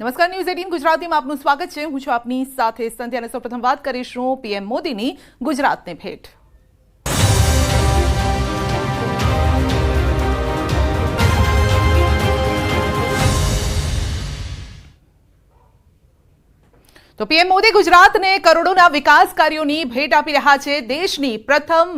નમસ્કાર news eighteen ગુજરાતીમાં આપનું સ્વાગત છે. હું છું આપની સાથે સંધ્યા અને સૌપ્રથમ વાત કરીશું પીએમ મોદીની ગુજરાતને ભેટ. તો પીએમ મોદી ગુજરાતને કરોડોના વિકાસ કાર્યોની ભેટ આપી રહ્યા છે. દેશની પ્રથમ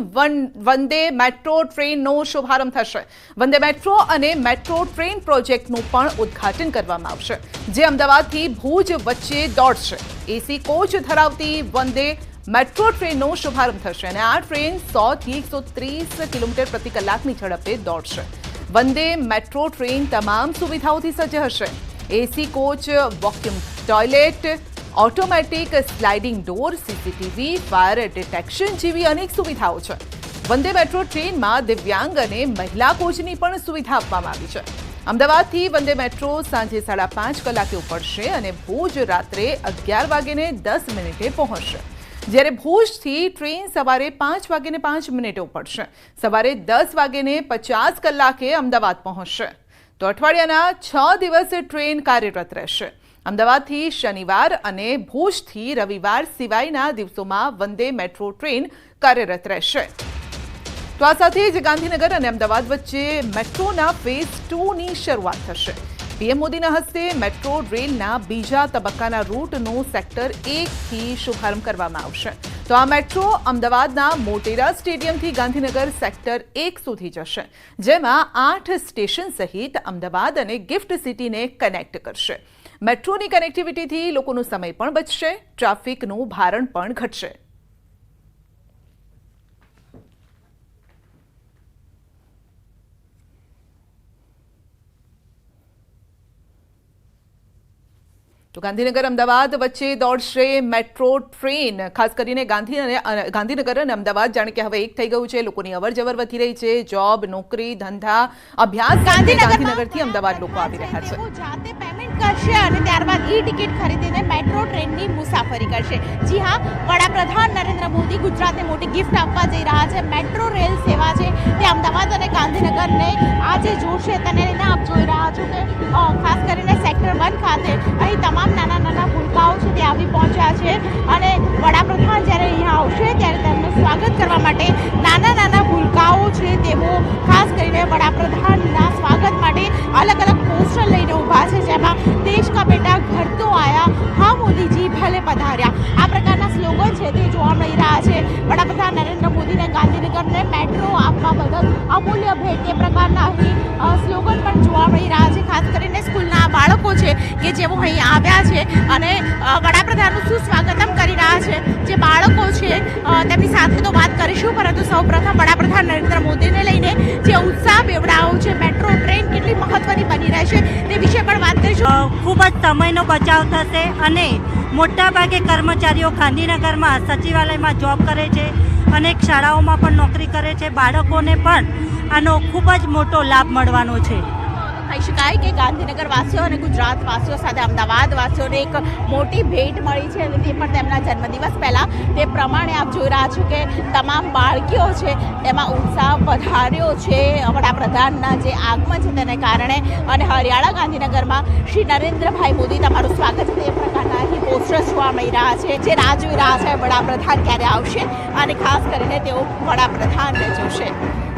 વંદે મેટ્રો ટ્રેનનો શુભારંભ થશે. વંદે મેટ્રો અને મેટ્રો ટ્રેન પ્રોજેક્ટનું પણ ઉદ્ઘાટન કરવામાં આવશે. જે અમદાવાદથી ભુજ વચ્ચે દોડશે. એસી કોચ ધરાવતી વંદે મેટ્રો ટ્રેનનો શુભારંભ થશે અને આ ટ્રેન સોથી એકસો ત્રીસ કિલોમીટર પ્રતિ કલાકની ઝડપે દોડશે. વંદે મેટ્રો ટ્રેન તમામ સુવિધાઓથી સજ્જ હશે. AC coach, vacuum, toilet automatic sliding door, CCTV, fire detection જેવી અનેક સુવિધાઓ છે. વંદે મેટ્રો ટ્રેનમાં દિવ્યાંગ અને મહિલા કોચની પણ સુવિધા આપવામાં આવી છે. અમદાવાદથી વંદે મેટ્રો સાંજે સાડા પાંચ કલાકે ઉપડશે અને ભુજ રાત્રે અગિયાર વાગ્યે દસ મિનિટે પહોંચશે. જ્યારે ભુજથી ટ્રેન સવારે પાંચ વાગ્યે પાંચ મિનિટે ઉપડશે. સવારે દસ વાગ્યે પચાસ કલાકે અમદાવાદ પહોંચશે. તો અઠવાડિયાના છ દિવસ ટ્રેન કાર્યરત રહેશે. અમદાવાદથી શનિવાર અને ભુજથી રવિવાર સિવાયના દિવસોમાં વંદે મેટ્રો ટ્રેન કાર્યરત રહેશે. તો આ સાથે જ ગાંધીનગર અને અમદાવાદ વચ્ચે મેટ્રોના ફેઝ ટુની શરૂઆત થશે. પીએમ મોદીના હસ્તે મેટ્રો રેલના બીજા તબક્કાના રૂટનો સેક્ટર એકથી શુભારંભ કરવામાં આવશે. તો આ મેટ્રો અમદાવાદના મોટેરા સ્ટેડિયમથી ગાંધીનગર સેક્ટર એક સુધી જશે, જેમાં આઠ સ્ટેશન સહિત અમદાવાદ અને ગિફ્ટ સિટીને કનેક્ટ કરશે. મેટ્રોની કનેક્ટિવિટીથી લોકોનો સમય પણ બચશે ટ્રાફિકનું ભારણ પણ ઘટશે. તો ગાંધીનગર અમદાવાદ વચ્ચે દોડશે મેટ્રો ટ્રેન. ખાસ કરીને ગાંધી ગાંધીનગર અને અમદાવાદ જાણે કે હવે એક થઈ ગયું છે લોકોની અવર જવર વધી રહી છે જોબ નોકરી ધંધા અભ્યાસ ગાંધીનગરથી અમદાવાદ લોકો આવી રહ્યા છે. જાતે પેમેન્ટ કરશે અને ત્યારબાદ ઈ ટિકિટ ખરીદીને મેટ્રો ટ્રેનની મુસાફરી કરશે. જી હા વડાપ્રધાન નરેન્દ્ર મોદી ગુજરાતને મોટી ગિફ્ટ આપવા જઈ રહ્યા છે. મેટ્રો રેલ સેવા છે તે અમદાવાદ અને ગાંધીનગરને આજે જોડશે. તેને આપ જોઈ રહ્યા છો કે ખાસ વન ખાતે અહીં તમામ નાના નાના ભૂલકાઓ છે તે આવી પહોંચ્યા છે અને વડાપ્રધાન જ્યારે અહીંયા આવશે ત્યારે તેમનું સ્વાગત કરવા માટે નાના નાના ભૂલકાઓ છે તેઓ ખાસ કરીને વડાપ્રધાનના સ્વાગત માટે અલગ અલગ પોસ્ટર લઈને ઊભા છે, જેમાં દેશ કા બેટા ઘર તો આયા. હા, મોદીજી, ભલે પધાર્યા. આ પ્રકારના સ્લોગન છે તે જોવા મળી રહ્યા છે. વડાપ્રધાન નરેન્દ્ર મોદીને ગાંધીનગરને મેટ્રો આપવા બદલ અમૂલ્ય ભેટ. તે પ્રકારના અહીં સ્લોગન પણ જોવા મળી રહ્યા છે. ખાસ કરીને સ્કૂલના બાળકો છે કે જેઓ અહીં આવ્યા છે અને વડાપ્રધાનનું સુસ્વાગતમ કરી રહ્યા છે. જે બાળકો છે તેમની સાથે તો વાત કરીશું, પરંતુ સૌપ્રથમ વડાપ્રધાન નરેન્દ્ર મોદીને લઈને જે ઉત્સાહ બેવડાવો છે, મેટ્રો ટ્રેન કેટલી મહત્વની બની રહેશે તે વિશે પણ વાત કરીશું. ખૂબ જ સમયનો બચાવ થશે અને મોટાભાગે કર્મચારીઓ ગાંધીનગરમાં સચિવાલયમાં જોબ કરે છે અનેક શાળાઓમાં પણ નોકરી કરે છે. બાળકોને પણ આનો ખૂબ જ મોટો લાભ મળવાનો છે. કહી શકાય કે ગાંધીનગર વાસીઓ અને ગુજરાત વાસીઓ સાથે અમદાવાદ વાસીઓને એક મોટી ભેટ મળી છે અને તે પણ તેમના જન્મદિવસ પહેલાં. તે પ્રમાણે આપ જોઈ રહ્યા છો કે તમામ બાળકીઓ છે, તેમાં ઉત્સાહ વધાર્યો છે. વડાપ્રધાનના જે આગમન છે તેને કારણે અને હરિયાણા ગાંધીનગરમાં શ્રી નરેન્દ્રભાઈ મોદી તમારું સ્વાગત છે. તે પ્રકારના અહીં પોસ્ટર્સ જોવા મળી રહ્યા છે. જે રાહ જોઈ રહ્યા છે વડાપ્રધાન ક્યારે આવશે અને ખાસ કરીને તેઓ વડાપ્રધાનને જોશે.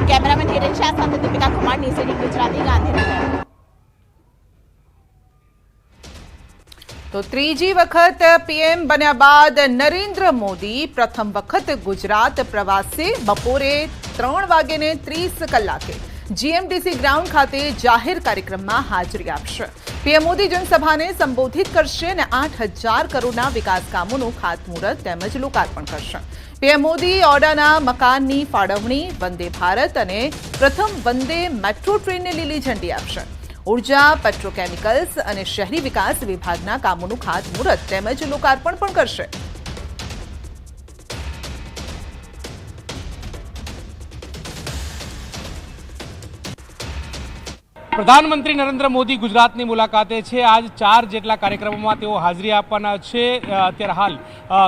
કેમેરામેન હિરેન શાહ સાથે દીપિકા કુમાર ન્યૂઝ ગુજરાતી, ગાંધીનગર. તો ત્રીજી વખત પીએમ બન્યા બાદ નરેન્દ્ર મોદી પ્રથમ વખત ગુજરાત પ્રવાસે બપોરે ત્રણ વાગ્યે ત્રીસ કલાકે જીએમડીસી ગ્રાઉન્ડ ખાતે જાહેર કાર્યક્રમમાં હાજરી આપશે. પીએમ મોદી જનસભાને સંબોધિત કરશે અને આઠ હજાર કરોડના વિકાસ કામોનું ખાતમુહૂર્ત તેમજ લોકાર્પણ કરશે. પીએમ મોદી ઓડાના મકાનની ફાળવણી વંદે ભારત અને પ્રથમ વંદે મેટ્રો ટ્રેનને લીલી ઝંડી આપશે. ઊર્જા પેટ્રોકેમિકલ્સ અને શહેરી વિકાસ વિભાગના કામોનું ખાતમુહૂર્ત તેમજ લોકાર્પણ પણ કરશે. પ્રધાનમંત્રી નરેન્દ્ર મોદી ગુજરાતની મુલાકાતે છે. આજ ચાર જેટલા કાર્યક્રમોમાં તેઓ હાજરી આપવાના છે. અત્યારે હાલ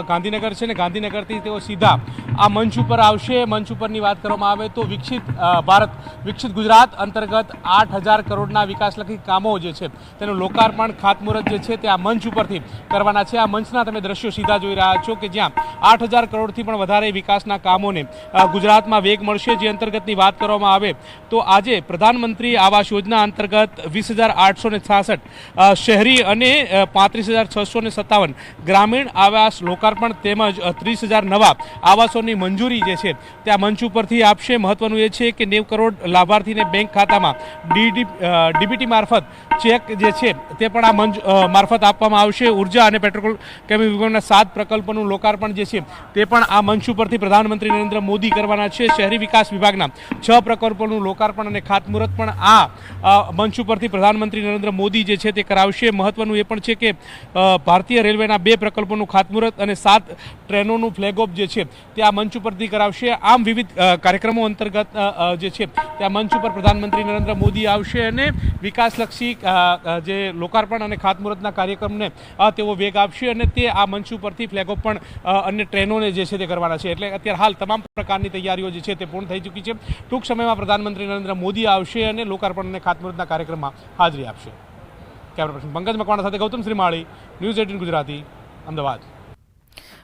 ગાંધીનગર છે ને ગાંધીનગરથી તેઓ સીધા આ મંચ ઉપર આવશે. મંચ ઉપરની વાત કરવામાં આવે તો વિકસિત ભારત, વિકસિત ગુજરાત અંતર્ગત આઠ હજાર કરોડના વિકાસલક્ષી કામો જે છે તેનું લોકાર્પણ, ખાતમુહૂર્ત જે છે તે આ મંચ ઉપરથી કરવાના છે. આ મંચના તમે દ્રશ્યો સીધા જોઈ રહ્યા છો કે જ્યાં આઠ હજાર કરોડથી પણ વધારે વિકાસના કામોને ગુજરાતમાં વેગ મળશે. જે અંતર્ગતની વાત કરવામાં આવે તો આજે પ્રધાનમંત્રી આવાસ યોજના અંતર્ગત વીસ હજાર આઠસો ને છાસઠ શહેરી અને પાંત્રીસ હજાર છસો ને સત્તાવન ગ્રામીણ આવાસ લોકાર્પણ તેમજ ત્રીસ હજાર નવા આવાસોની મંજૂરી જે છે તે મંચ ઉપરથી આપશે. મહત્વનું એ છે કે નેવ કરોડ લાભાર્થીને બેંક ખાતામાં ડીડી ડીબીટી મારફત ચેક જે છે તે પણ આ મંચ મારફત આપવામાં આવશે. ઊર્જા અને પેટ્રોલ કેમી વિભાગના સાત પ્રકલ્પોનું લોકાર્પણ જે છે તે પણ આ મંચ ઉપરથી પ્રધાનમંત્રી નરેન્દ્ર મોદી કરવાના છે. શહેરી વિકાસ વિભાગના છ પ્રકલ્પોનું લોકાર્પણ અને ખાતમુહૂર્ત પણ આ મંચ ઉપરથી પ્રધાનમંત્રી નરેન્દ્ર મોદી જે છે તે કરાવશે. મહત્વનું એ પણ છે કે ભારતીય રેલવેના બે પ્રકલ્પોનું ખાતમુહૂર્ત અને સાત ટ્રેનોનું ફ્લેગ ઓફ જે છે તે આ મંચ ઉપરથી કરાવશે. આમ વિવિધ કાર્યક્રમો અંતર્ગત જે છે તે આ મંચ ઉપર પ્રધાનમંત્રી નરેન્દ્ર મોદી આવશે અને વિકાસલક્ષી જે લોકાર્પણ અને ખાતમુહૂર્તના કાર્યક્રમને તેઓ વેગ આપશે અને તે આ મંચ ઉપરથી ફ્લેગ પણ અન્ય ટ્રેનોને જે છે તે કરવાના છે. એટલે અત્યારે હાલ તમામ પ્રકારની તૈયારીઓ જે છે તે પૂર્ણ થઈ ચૂકી છે. ટૂંક સમયમાં પ્રધાનમંત્રી નરેન્દ્ર મોદી આવશે અને લોકાર્પણ અને ખાતમુહૂર્તના કાર્યક્રમમાં હાજરી આપશે. કેમેરા પર્સન પંકજ મકવાણા સાથે ગૌતમ શ્રીમાળી, ન્યૂઝ એટીન ગુજરાતી, અમદાવાદ.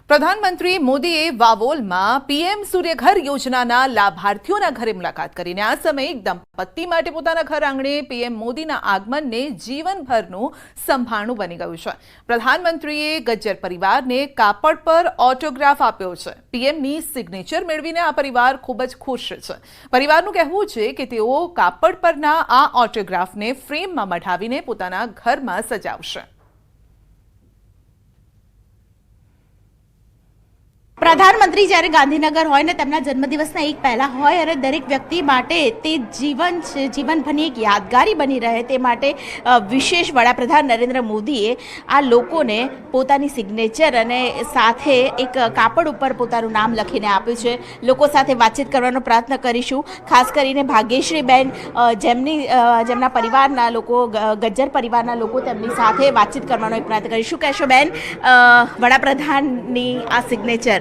પ્રધાનમંત્રી મોદીએ વાવોલમાં પીએમ સૂર્યઘર યોજનાના લાભાર્થીઓના ઘરે મુલાકાત કરીને આ સમયે એક દંપતી માટે પોતાના ઘર આંગણે પીએમ મોદીના આગમનને જીવનભરનું સંભાળણું બની ગયું છે. પ્રધાનમંત્રીએ ગજ્જર પરિવારને કાપડ પર ઓટોગ્રાફ આપ્યો છે. પીએમની સિગ્નેચર મેળવીને આ પરિવાર ખૂબ જ ખુશ છે. પરિવારનું કહેવું છે કે તેઓ કાપડ પરના આ ઓટોગ્રાફને ફ્રેમમાં મઢાવીને પોતાના ઘરમાં સજાવશે. પ્રધાનમંત્રી જ્યારે ગાંધીનગર હોય ને તેમના જન્મદિવસના એક પહેલા હોય અને દરેક વ્યક્તિ માટે તે જીવન જીવનભરની એક યાદગારી બની રહે તે માટે વિશેષ વડાપ્રધાન નરેન્દ્ર મોદીએ આ લોકોને પોતાની સિગ્નેચર અને સાથે એક કાપડ ઉપર પોતાનું નામ લખીને આપ્યું છે. લોકો સાથે વાતચીત કરવાનો પ્રયત્ન કરીશું. ખાસ કરીને ભાગ્યશ્રીબેન જેમની જેમના પરિવારના લોકો ગજ્જર પરિવારના લોકો તેમની સાથે વાતચીત કરવાનો એક પ્રયત્ન કરીશું. કહેશો બેન વડાપ્રધાનની આ સિગ્નેચર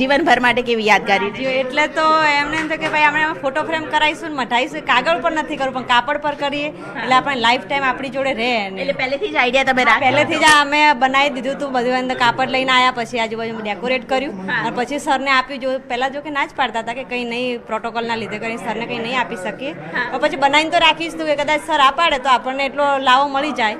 જીવનભર માટે કેવી યાદગારી. જો એટલે તો એમને એમ થાય કે ભાઈ આપણે ફોટો ફ્રેમ કરાવીશું ને મઢાઈશું કાગળ પર નથી કરવું પણ કાપડ પર કરીએ. એટલે આપણે લાઈફ ટાઈમ આપણી જોડે રહે એટલે પહેલેથી જ આઈડિયા તમે પહેલેથી જ અમે બનાવી દીધું હતું. બધું અંદર કાપડ લઈને આવ્યા પછી આજુબાજુ ડેકોરેટ કર્યું. અને પછી સરને આપ્યું જો પહેલાં જો કે ના જ પાડતા હતા કે કંઈ નહીં પ્રોટોકોલના લીધે કરીને સરને કંઈ નહીં આપી શકીએ. પણ પછી બનાવીને તો રાખીશ તું કે કદાચ સર આ પાડે તો આપણને એટલો લાવો મળી જાય.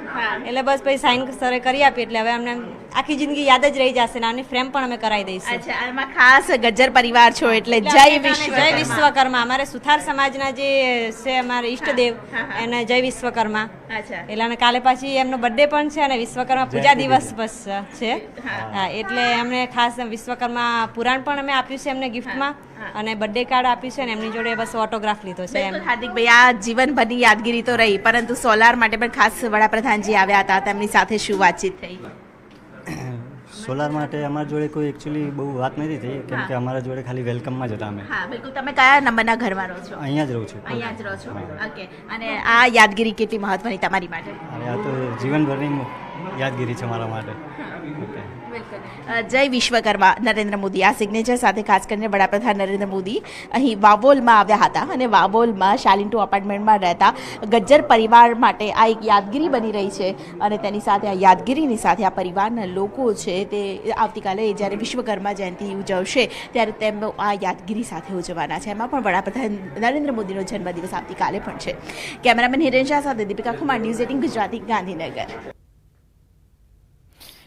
એટલે બસ પછી સાઈન સરે કરી આપી એટલે હવે અમને આખી જિંદગી યાદ જ રહી જશે ને આની ફ્રેમ પણ અમે કરાવી દઈશું. અચ્છા આમાં ખાસ ગજ્જર પરિવાર છો એટલે જય વિશ્વ જય વિશ્વકર્મા. અમારે સુથાર સમાજના જે છે અમારે ઈષ્ટદેવ એને જય વિશ્વકર્મા. અચ્છા. એટલે અને કાલે પાછી એમનો બર્થડે પણ છે અને વિશ્વકર્મા પૂજા દિવસ બસ છે. હા. એટલે એમને ખાસ વિશ્વકર્મા પુરાણ પણ અમે આપ્યું છે એમને ગિફ્ટમાં અને બર્થડે કાર્ડ આપ્યું છે ને એમની જોડે બસ ઓટોગ્રાફ લીધો છે એમ. હાર્દિકભાઈ આ જીવનભરની યાદગીરી તો રહી પરંતુ સોલાર માટે પણ ખાસ વડાપ્રધાનજી આવ્યા હતા તેમની સાથે શું વાતચીત થઈ? સોલાર માટે અમારા જોડે કોઈ એકચ્યુઅલી બહુ વાત નથી થઈ કેમ કે અમારા જોડે ખાલી વેલકમમાં જ હતા અમે. હા બિલકુલ. તમે કયા નંબરના ઘરમાં રહો છો? અહીંયા જ રહું છું અહીંયા જ રહો છો? ઓકે. અને આ યાદગીરી કેટલી મહત્વની તમારી માટે? અરે આ તો જીવનભરની યાદગીરી છે મારા માટે. ઓકે જય વિશ્વકર્મા, નરેન્દ્ર મોદી. આ સિગ્નેચર સાથે ખાસ કરીને વડાપ્રધાન નરેન્દ્ર મોદી અહીં વાવોલમાં આવ્યા હતા અને વાવોલમાં શાલિન્ટુ અપાર્ટમેન્ટમાં રહેતા ગજ્જર પરિવાર માટે આ એક યાદગીરી બની રહી છે અને તેની સાથે આ યાદગીરીની સાથે આ પરિવારના લોકો છે તે આવતીકાલે જ્યારે વિશ્વકર્મા જયંતિ ઉજવશે ત્યારે તેમનો આ યાદગીરી સાથે ઉજવવાના છે. એમાં પણ વડાપ્રધાન નરેન્દ્ર મોદીનો જન્મદિવસ આવતીકાલે પણ છે. કેમેરામેન હિરેન શાહ સાથે દીપિકા કુમાર ન્યૂઝ એટીન ગુજરાતી ગાંધીનગર.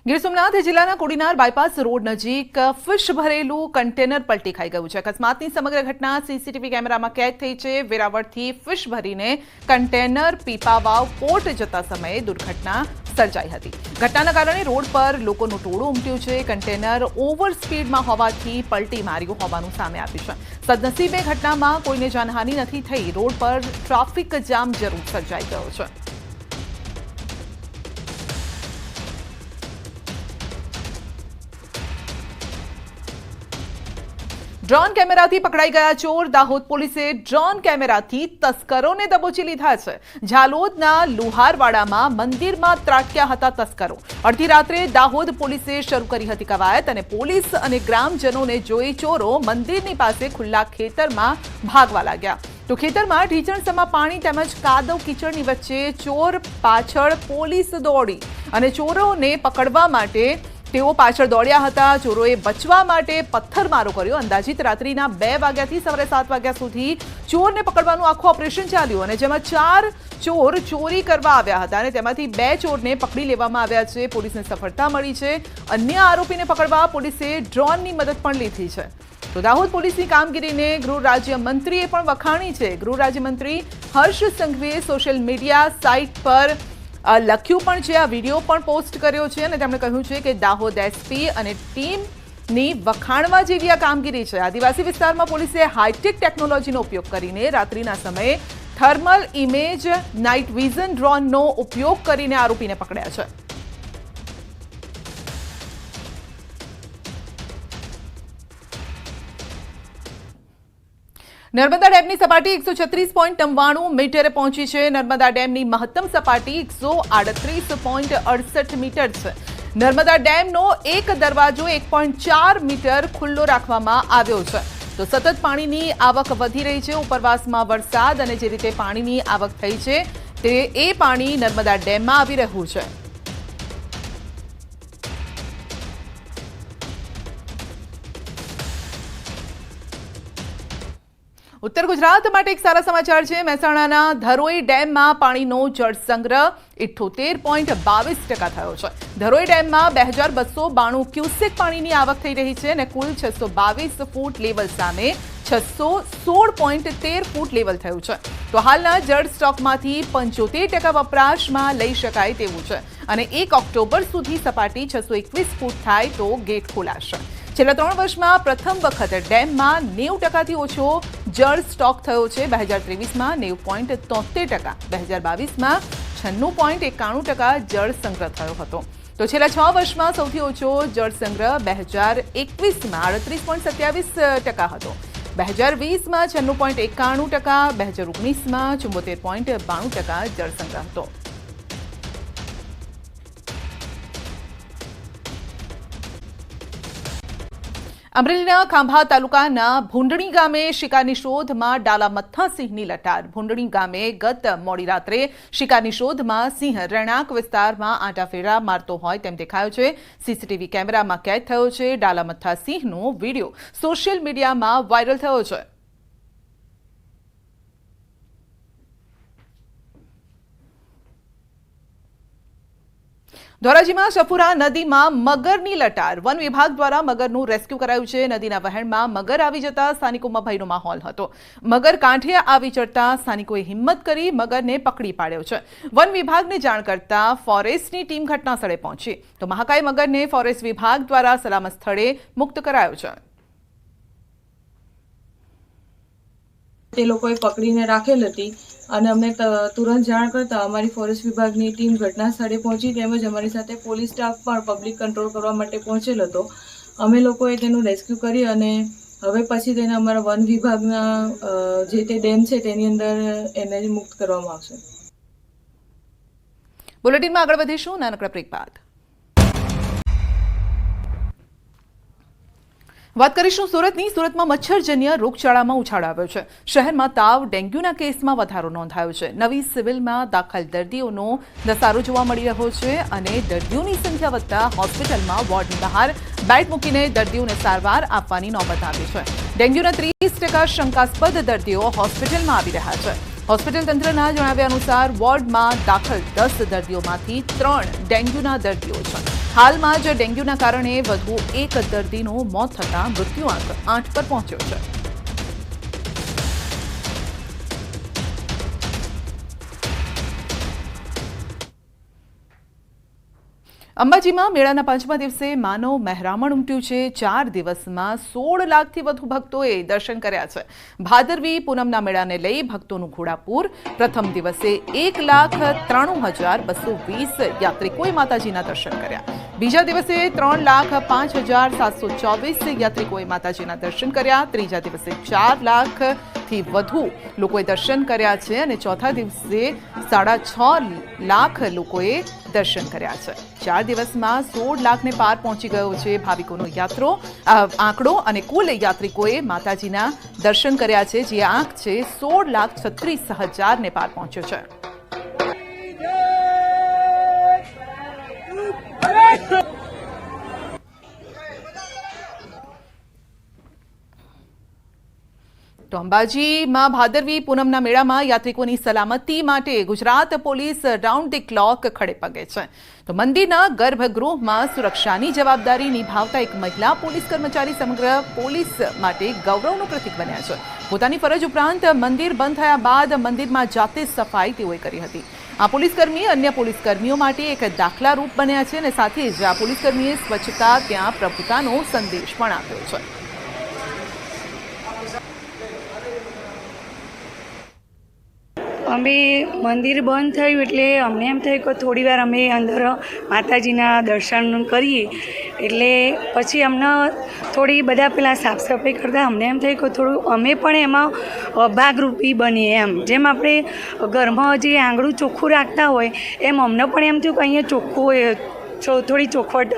ગીર સોમનાથ જિલ્લાના કોડીનાર બાયપાસ રોડ નજીક ફિશ ભરેલું કન્ટેનર પલટી ખાઈ ગયું છે. અકસ્માતની સમગ્ર ઘટના સીસીટીવી કેમેરામાં કેદ થઈ છે. વેરાવળથી ફિશ ભરીને કન્ટેનર પીપાવાવ પોર્ટ જતા સમયે દુર્ઘટના સર્જાઈ હતી. ઘટનાના કારણે રોડ પર લોકોનું ટોળું ઉમટ્યું છે. કન્ટેનર ઓવર સ્પીડમાં હોવાથી પલટી માર્યું હોવાનું સામે આવ્યું છે. સદનસીબે ઘટનામાં કોઈને જાનહાની નથી થઈ. રોડ પર ટ્રાફિક જામ જરૂર સર્જાઈ ગયો છે. ડ્રોન કેમેરાથી પકડાઈ ગયા ચોર. દાહોદ પોલીસે ડ્રોન કેમેરાથી તસ્કરોને દબોચી લીધા છે. ઝાલોદના લુહારવાડામાં મંદિરમાં ત્રાટક્યા હતા તસ્કરો. અડધી રાત્રે દાહોદ પોલીસે શરૂ કરી હતી કવાયત અને પોલીસ અને ગ્રામજનોને જોઈ ચોરો મંદિરની પાસે ખુલ્લા ખેતરમાં ભાગવા લાગ્યા. તો ખેતરમાં ઢીચણસમાં પાણી તેમજ કાદવ કીચડની વચ્ચે ચોર પાછળ પોલીસ દોડી અને ચોરોને પકડવા માટે તેઓ પાછળ દોડ્યા હતા. ચોરોએ બચવા માટે પથ્થરમારો કર્યો. અંદાજિત રાત્રિના બે વાગ્યાથી સવારે સાત વાગ્યા સુધી ચોરને પકડવાનું આખું ઓપરેશન ચાલ્યું અને જેમાં ચાર ચોર ચોરી કરવા આવ્યા હતા અને તેમાંથી બે ચોરને પકડી લેવામાં આવ્યા છે. પોલીસને સફળતા મળી છે. અન્ય આરોપીને પકડવા પોલીસે ડ્રોનની મદદ પણ લીધી છે. તો દાહોદ પોલીસની કામગીરીને ગૃહ રાજ્યમંત્રીએ પણ વખાણી છે. ગૃહ રાજ્યમંત્રી હર્ષ સંઘવીએ સોશિયલ મીડિયા સાઇટ પર લખ્યું પણ છે, આ વીડિયો પણ પોસ્ટ કર્યો છે અને તેમણે કહ્યું છે કે દાહોદ એસપી અને ટીમની વખાણવા જેવી આ કામગીરી છે. આદિવાસી વિસ્તારમાં પોલીસે હાઈટેક ટેકનોલોજીનો ઉપયોગ કરીને રાત્રિના સમયે થર્મલ ઇમેજ, નાઇટ વિઝન ડ્રોનનો ઉપયોગ કરીને આરોપીને પકડ્યા છે. નર્મદા ડેમની સપાટી એકસો છત્રીસ પોઈન્ટ નવ્વાણું મીટરે પહોંચી છે. નર્મદા ડેમની મહત્તમ સપાટી એકસો આડત્રીસ પોઈન્ટ અડસઠ મીટર છે. નર્મદા ડેમનો એક દરવાજો એક પોઈન્ટ ચાર મીટર ખુલ્લો રાખવામાં આવ્યો છે. તો સતત પાણીની આવક વધી રહી છે. ઉપરવાસમાં વરસાદ અને જે રીતે પાણીની આવક થઈ છે, તે એ પાણી નર્મદા ડેમમાં આવી રહ્યું છે. ઉત્તર ગુજરાત માટે એક સારા સમાચાર છે. મહેસાણાના ધરોઈ ડેમમાં પાણીનો જળસંગ્રહ ઇઠ્ઠોતેર પોઈન્ટ બાવીસ ટકા થયો છે. ધરોઈ ડેમમાં બે હજાર બસો બાણું ક્યુસેક પાણીની આવક થઈ રહી છે અને કુલ છસો બાવીસ ફૂટ લેવલ સામે છસો સોળ પોઈન્ટ તેર ફૂટ લેવલ થયું છે. તો હાલના જળ સ્ટોકમાંથી પંચોતેર ટકા વપરાશમાં લઈ શકાય તેવું છે. અને એક ઓક્ટોબર સુધી સપાટી છસો એકવીસ ફૂટ થાય તો ગેટ ખોલાશે. છેલ્લા ત્રણ વર્ષમાં પ્રથમ વખત ડેમમાં નેવું ટકાથી ઓછો જળ સ્ટોક થયો છે. બે હજાર ત્રેવીસમાં નેવું પોઈન્ટ તોતેર ટકા. બે હજાર બાવીસમાં છન્નું પોઈન્ટ એકાણું ટકા જળ સંગ્રહ થયો હતો. તો છેલ્લા છ વર્ષમાં સૌથી ઓછો જળ સંગ્રહ બે હજાર એકવીસમાં આડત્રીસ પોઈન્ટ સત્યાવીસ ટકા હતો. બે હજાર વીસમાં છન્નું પોઈન્ટ એકાણું ટકા. બે હજાર ઓગણીસમાં ચુંબોતેર પોઈન્ટ બાણું ટકા જળ સંગ્રહ હતો. અમરેલીના ખાંભા તાલુકાના ભૂંડણી ગામે શિકારની શોધમાં ડાલા મથ્થા સિંહની લટાર. ભૂંડણી ગામે ગત મોડી રાત્રે શિકારની શોધમાં સિંહ રહેણાંક વિસ્તારમાં આંટાફેરા મારતો હોય તેમ દેખાયો છે. સીસીટીવી કેમેરામાં કેદ થયો છે. ડાલા મથ્થા સિંહનો વીડિયો સોશિયલ મીડિયામાં વાયરલ થયો છે. ધોરાજીમાં સફુરા નદીમાં મગરની લટાર. વન વિભાગ દ્વારા મગરનું રેસ્ક્યુ કરાયું છે. નદીના વહેણમાં મગર આવી જતા સ્થાનિકોમાં ભયનો માહોલ હતો. મગર કાંઠે આવી ચડતા સ્થાનિકોએ હિંમત કરી મગરને પકડી પાડ્યો છે. વન વિભાગને જાણ કરતા ફોરેસ્ટની ટીમ ઘટના સ્થળે પહોંચી. તો મહાકાય મગરને ફોરેસ્ટ વિભાગ દ્વારા સલામત સ્થળે મુક્ત કરાયો છે. તે લોકોએ પકડીને રાખેલ હતી. અને અમને તુરંત જાણ કરતાં અમારી ફોરેસ્ટ વિભાગની ટીમ ઘટના સ્થળે પહોંચી તેમજ અમારી સાથે પોલીસ સ્ટાફ પણ પબ્લિક કંટ્રોલ કરવા માટે પહોંચેલ હતો. અમે લોકોએ તેનું રેસ્ક્યુ કરી અને હવે પછી તેને અમારા વન વિભાગના જે તે ડેમ છે તેની અંદર એને મુક્ત કરવામાં આવશે. બુલેટિનમાં આગળ વધીશું, નાનકડા બ્રેક બાદ. વાત કરીશું સુરતની. સુરતમાં મચ્છરજન્ય રોગચાળામાં ઉછાળ આવ્યો છે. શહેરમાં તાવ, ડેન્ગ્યુના કેસમાં વધારો નોંધાયો છે. નવી સિવિલમાં દાખલ દર્દીઓનો ધસારો જોવા મળી રહ્યો છે અને દર્દીઓની સંખ્યા વધતા હોસ્પિટલમાં વોર્ડની બહાર બેડ મૂકીને દર્દીઓને સારવાર આપવાની નોબત આવી છે. ડેન્ગ્યુના ત્રીસ ટકા શંકાસ્પદ દર્દીઓ હોસ્પિટલમાં આવી રહ્યા છે. હોસ્પિટલ તંત્રના જણાવ્યા અનુસાર વોર્ડમાં દાખલ દસ દર્દીઓમાંથી ત્રણ ડેન્ગ્યુના દર્દીઓ છે. હાલમાં જ ડેન્ગ્યુના કારણે વધુ એક દર્દીનું મોત થતાં મૃત્યુઆંક આઠ પર પહોંચ્યો છે. અંબાજીમાં મેળાના પાંચમા દિવસે માનવ મહેરામણ ઉમટ્યું છે. ચાર દિવસમાં સોળ લાખથી વધુ ભક્તોએ દર્શન કર્યા છે. ભાદરવી પૂનમના મેળાને લઈ ભક્તોનું ઘોડાપૂર. પ્રથમ દિવસે એક લાખ ત્રાણું હજાર બસો વીસ યાત્રિકોએ માતાજીના દર્શન કર્યા. બીજા દિવસે ત્રણ લાખ પાંચ હજાર સાતસો ચોવીસ યાત્રિકોએ માતાજીના દર્શન કર્યા. ત્રીજા દિવસે ચાર લાખથી વધુ લોકોએ દર્શન કર્યા છે અને ચોથા દિવસે સાડા છ લાખ લોકોએ દર્શન કર્યા છે. ચાર દિવસમાં સોળ લાખને પાર પહોંચી ગયો છે ભાવિકોનો યાત્રો. આંકડો અને કુલ યાત્રિકોએ માતાજીના દર્શન કર્યા છે. જે આંક છે સોળ લાખ છત્રીસ હજારને પાર પહોંચ્યો છે. તો અંબાજીમાં ભાદરવી પૂનમના મેળામાં યાત્રિકોની સલામતી માટે Gujarat police round the clock ખડે પગે છે. તો મંદિરના ગર્ભગૃહમાં સુરક્ષાની જવાબદારી નિભાવતા એક મહિલા પોલીસ કર્મચારી સમગ્ર પોલીસ માટે ગૌરવનું પ્રતીક બન્યા છે. પોતાની ફરજ ઉપરાંત મંદિર બંધ થયા બાદ મંદિરમાં જાતે સફાઈ તેઓએ કરી હતી. આ પોલીસકર્મી અન્ય પોલીસકર્મીઓ માટે એક દાખલારૂપ બન્યા છે અને સાથે જ આ પોલીસકર્મીએ સ્વચ્છતા, ત્યાં પ્રભુતાનો સંદેશ પણ આપ્યો છે. અમે મંદિર બંધ થયું એટલે અમને એમ થયું કે થોડી વાર અમે અંદર માતાજીના દર્શન કરીએ. એટલે પછી અમને થોડી બધા પેલા સાફ સફાઈ કરતાં અમને એમ થયું કે થોડું અમે પણ એમાં ભાગરૂપી બનીએ એમ. જેમ આપણે ઘરમાં જે આંગળું ચોખ્ખું રાખતા હોય, એમ અમને પણ એમ થયું કે અહીંયા ચોખ્ખું थोड़ी चौखट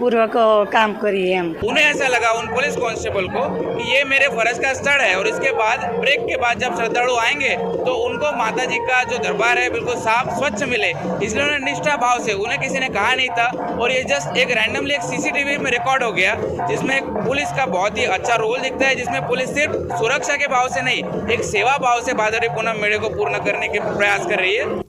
पूर्वक काम करी है उन्हें ऐसा लगा उन पुलिस कांस्टेबल को कि ये मेरे फ़र्ज़ का स्थल है और इसके बाद, ब्रेक के बाद जब श्रद्धालु आएँगे तो उनको माता जी का जो दरबार है बिल्कुल साफ़ स्वच्छ मिले। इसलिए उन्हें निष्ठा भाव से, उन्हें किसी ने कहा नहीं था और ये जस्ट एक रैंडमली एक सीसीटीवी में रिकॉर्ड हो गया, जिसमें पुलिस का बहुत ही अच्छा रोल दिखता है, जिसमें पुलिस सिर्फ़ सुरक्षा के भाव से नहीं, एक सेवा भाव से भादरी पूनम मेले को पूर्ण करने के प्रयास कर रही है।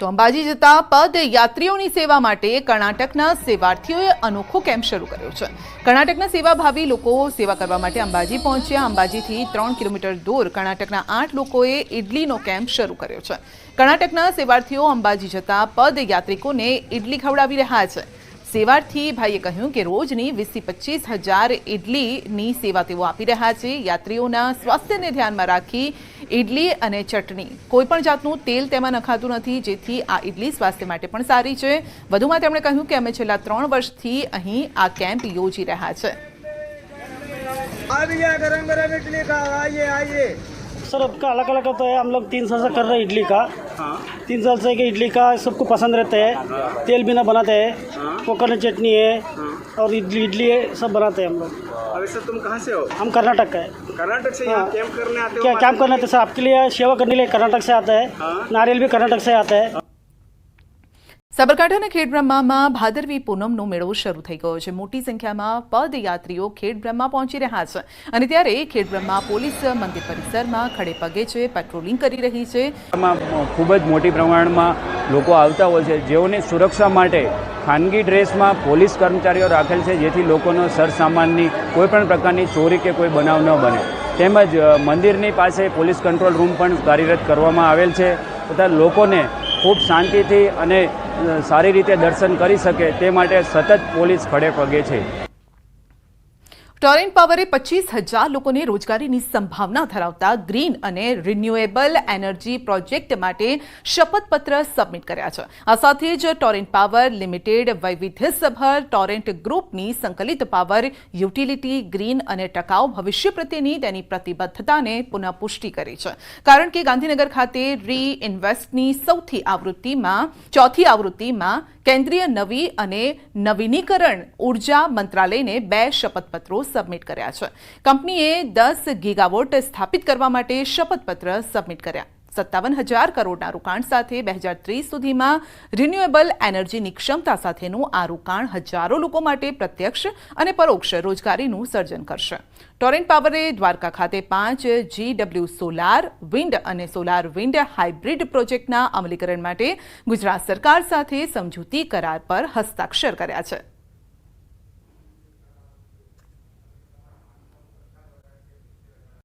તો અંબાજી જતા પદયાત્રીઓની સેવા માટે કર્ણાટકના સેવાર્થીઓએ અનોખો કેમ્પ શરૂ કર્યો છે. કર્ણાટકના સેવાભાવી લોકો સેવા કરવા માટે અંબાજી પહોંચ્યા. અંબાજીથી ત્રણ કિલોમીટર દૂર કર્ણાટકના આઠ લોકોએ ઇડલીનો કેમ્પ શરૂ કર્યો છે. કર્ણાટકના સેવાર્થીઓ અંબાજી જતા પદયાત્રિકોને ઇડલી ખવડાવી રહ્યા છે. સેવાર્થી ભાઈએ કહ્યું કે રોજની વીસથી પચીસ હજાર ઇડલીની સેવા તેઓ આપી રહ્યા છે. યાત્રીઓના સ્વાસ્થ્યને ધ્યાનમાં રાખી ઇડલી અને ચટણી, કોઈ પણ જાતનું તેલ તેમાં નખાતું નથી, જેથી આ ઇડલી સ્વાસ્થ્ય માટે પણ સારી છે. વધુમાં તેમણે કહ્યું કે અમે છેલ્લા ત્રણ વર્ષથી અહીં આ કેમ્પ યોજી રહ્યા છે. सर आपका अलग अलग होता है हम लोग तीन साल से कर रहे हैं इडली का तीन साल से कि इडली का सबको पसंद रहता है तेल बिना बनाते हैं कोकोनट चटनी है और इडली इडली है सब बनाते हैं हम लोग अभी सर तुम कहाँ से हो हम कर्नाटक का है कर्नाटक से यहाँ हाँ। कैंप करने आते हो क्या काम करना है सर आपके लिए सेवा करने के लिए कर्नाटक से आता है हाँ। नारियल भी कर्नाटक से आता है સાબરકાંઠાના ખેડબ્રહ્મામાં ભાદરવી પૂનમનો મેળો શરૂ થઈ ગયો છે. મોટી સંખ્યામાં પદયાત્રીઓ ખેડબ્રહ્મા પહોંચી રહ્યા છે અને ત્યારે ખેડબ્રહ્મા પોલીસ મંદિર પરિસરમાં ખડે પગે છે પેટ્રોલિંગ કરી રહી છે. ખૂબ જ મોટી પ્રમાણમાં લોકો આવતા હોય છે. જેઓની સુરક્ષા માટે ખાનગી ડ્રેસમાં પોલીસ કર્મચારીઓ રાખેલ છે, જેથી લોકોનો સરસામાનની કોઈ પણ પ્રકારની ચોરી કે કોઈ બનાવ ન બને. તેમજ મંદિરની પાસે પોલીસ કંટ્રોલ રૂમ પણ કાર્યરત કરવામાં આવેલ છે તથા લોકોને ખૂબ શાંતિથી અને સારી રીતે દર્શન કરી શકે તે માટે સતત પોલીસ ખડે પગે છે. ટોરેન્ટ પાવરે પચીસ હજાર લોકોને રોજગારીની સંભાવના ધરાવતા ગ્રીન અને રિન્યુએબલ એનર્જી પ્રોજેક્ટ માટે શપથપત્ર સબમિટ કર્યા છે. આ સાથે જ ટોરેન્ટ પાવર લિમિટેડ વૈવિધ્યસભર ટોરેન્ટ ગ્રુપની સંકલિત પાવર, યુટિલિટી, ગ્રીન અને ટકાઉ ભવિષ્ય પ્રત્યેની તેની પ્રતિબદ્ધતાને પુનઃપુષ્ટિ કરી છે. કારણ કે ગાંધીનગર ખાતે રી ઇન્વેસ્ટની સૌથી આવૃત્તિમાં, ચોથી આવૃત્તિમાં કેન્દ્રીય નવી અને નવીનીકરણ ઊર્જા મંત્રાલયને બે શપથપત્રો સબમિટ કર્યા છે. કંપનીએ દસ ગીગાવોટ સ્થાપિત કરવા માટે શપથપત્ર સબમિટ કર્યા. સત્તાવન હજાર કરોડના રોકાણ સાથે બે હજાર ત્રીસ સુધીમાં રિન્યુએબલ એનર્જીની ક્ષમતા સાથેનું આ રોકાણ હજારો લોકો માટે પ્રત્યક્ષ અને પરોક્ષ રોજગારીનું સર્જન કરશે. ટોરેન્ટ પાવરે દ્વારકા ખાતે પાંચ જીડબ્લ્યુ સોલાર, વિન્ડ અને સોલાર વિન્ડ હાઇબ્રિડ પ્રોજેક્ટના અમલીકરણ માટે ગુજરાત સરકાર સાથે સમજૂતી કરાર પર હસ્તાક્ષર કર્યા છે.